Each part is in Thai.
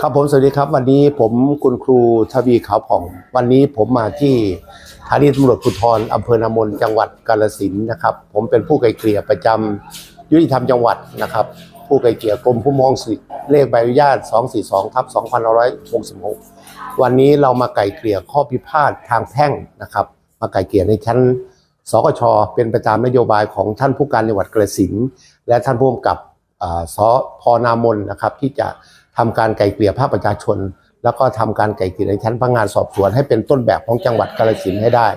ครับผมสวัสดีครับ วันนี้ผมคุณครูทวีขาวผ่อง วันนี้ผมมาที่สถานีตำรวจภูธรอำเภอนามนจังหวัดกาฬสินนะครับ ผมเป็นผู้ไกลเกลี่ยประจำยุติธรรมจังหวัดนะครับ ผู้ไกลเกลี่ยกรมผู้มองสิทธิ์เลขใบอนุญาต 242ทับ2566 วันนี้เรามาไกลเกลี่ยข้อพิพาททางแพ่งนะครับ มาไกลเกลี่ยในชั้นสกชเป็นไปตามนโยบายของท่านผู้การจังหวัดกาฬสินและท่านผู้กำกับอ่าสพนามนนะครับที่จะ ทำการไกล่เกลี่ยภาคประชาชน แล้วก็ทำการไกล่เกลี่ยในชั้นพนักงานสอบสวนให้เป็นต้นแบบของจังหวัดกาฬสินธุ์ให้ได้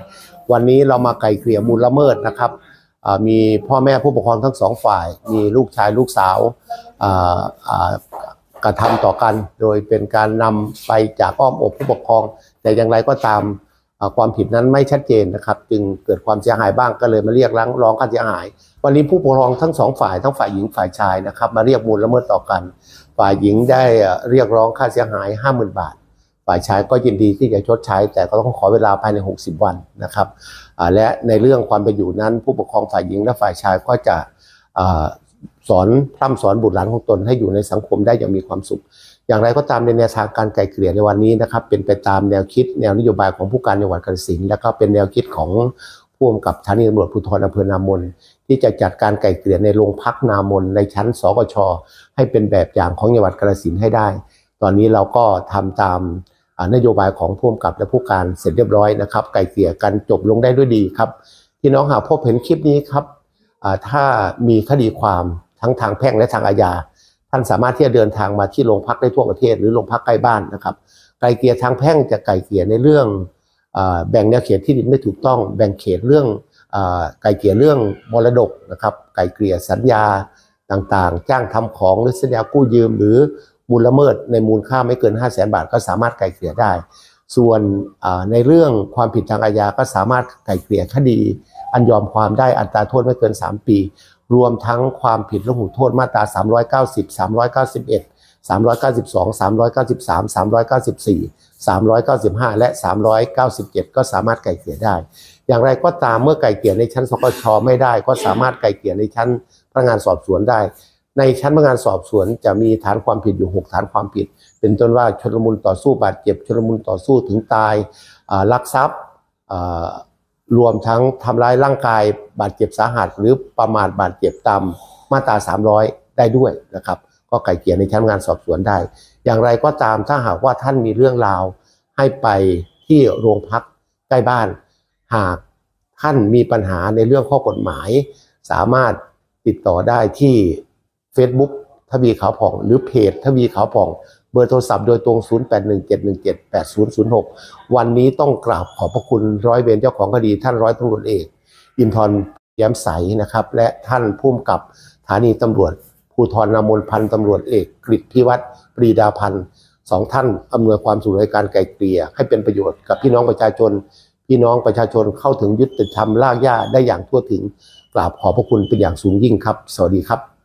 วันนี้เรามาไกล่เกลี่ยมูลละเมิดนะครับมีพ่อแม่ผู้ปกครองทั้งสองฝ่าย มีลูกชายลูกสาวกระทำต่อกัน โดยเป็นการนำไปจากอ้อมอกผู้ปกครอง แต่อย่างไรก็ตาม ความผิดนั้นไม่ชัดเจนนะครับ จึงเกิดความเสียหายบ้างก็เลยมาเรียกร้องร้องค่าเสียหาย วันนี้ผู้ปกครองทั้งสองฝ่ายทั้งฝ่ายหญิงฝ่ายชายนะครับ มาเรียกมูลละเมิดต่อกัน ฝ่ายหญิงได้เรียกร้องค่าเสียหาย 50,000 บาท ฝ่ายชายก็ยินดีที่จะชดใช้ แต่ก็ต้องขอเวลาภายใน 60 วันนะครับและในเรื่องความเป็นอยู่นั้น ผู้ปกครองฝ่ายหญิงและฝ่ายชายก็จะอ่าสอนพร่ำสอนบุตรหลานของตนให้อยู่ในสังคมได้อย่างมีความสุข อย่างไรก็ตามในแนวทางการไกล่เกลี่ยในวันนี้นะครับ เป็นไปตามแนวคิดแนวนโยบายของผู้การจังหวัดกาฬสินธุ์และก็เป็นแนวคิดของผู้กำกับสถานีตำรวจภูธรอำเภอนามน ที่จะจัดการไกล่เกลี่ยในโรงพักนามนในชั้นสกชให้เป็นแบบอย่างของจังหวัดกาฬสินธุ์ให้ได้ ตอนนี้เราก็ทำตามนโยบายของผู้กำกับและผู้การเสร็จเรียบร้อยนะครับ ไกล่เกลี่ยกันจบลงได้ด้วยดีครับพี่น้องหากพบเห็นคลิปนี้ครับถ้ามีคดีความทั้งทางแพ่งและทางอาญา ท่านสามารถที่จะเดินทางมาที่โรงพักได้ทั่วประเทศ หรือโรงพักใกล้บ้านนะครับ ไกลเกลี่ยทางแพ่งจะไกลเกลี่ยในเรื่องอแบ่งแนวเขตที่ดินไม่ถูกต้อง แบ่งเขตเรื่องอไกลเกลี่ยเรื่องมรดกนะครับ ไกลเกลี่ยสัญญาต่างๆ จ้างทำของหรือสัญญากู้ยืม หรือมูลละเมิดในมูลค่าไม่เกิน 5 0 0แสนบาท ก็สามารถไกลเกลี่ยได้ ส่วนในเรื่องความผิดทางอาญาก็สามารถไกลเกลี่ยคดี อันยอมความได้อัตราโทษไม่เกิน 3 ปี รวมทั้งความผิดละหูโทษมาตรา 390 391 392 393 394 395 และ 397 ก็สามารถไกลเกลี่ยได้ อย่างไรก็ตามเมื่อไกลเกลี่ยในชั้นสกชไม่ได้ ก็สามารถไกลเกลี่ยในชั้นพนักงานสอบสวนได้ ในชั้นพนักงานสอบสวนจะมีฐานความผิดอยู่ 6 ฐานความผิด เป็นต้นว่าชนลมุนต่อสู้บาดเจ็บชนลมุนต่อสู้ถึงตายลักทรัพย์ รวมทั้งทำร้ายร่างกายบาดเจ็บสาหัส หรือประมาทบาดเจ็บตามมาตรา 300 ได้ด้วยนะครับ ก็ไก่เกลี่ยในชั้นงานสอบสวนได้ อย่างไรก็ตามถ้าหากว่าท่านมีเรื่องราว ให้ไปที่โรงพักใกล้บ้าน หากท่านมีปัญหาในเรื่องข้อกฎหมาย สามารถติดต่อได้ที่ Facebook ทวีขาวผ่อง หรือเพจทวีขาวผ่อง เบอร์โทรศัพท์โดยตรง 0817178006 วันนี้ต้องกราบขอบพระคุณร้อยเวรเจ้าของคดีท่านร้อยตำรวจเอก อินทร์แย้มใสนะครับ และท่านผู้กำกับสถานีตำรวจภูธรนามนพันตำรวจเอกกฤษพิวัตรปรีดาพันธ์สองท่านอำนวยความสะดวกในการไกลเกลี่ยให้เป็นประโยชน์กับพี่น้องประชาชน พี่น้องประชาชนเข้าถึงยุติธรรมรากหญ้าได้อย่างทั่วถึงกราบขอบพระคุณเป็นอย่างสูงยิ่งครับ สวัสดีครับ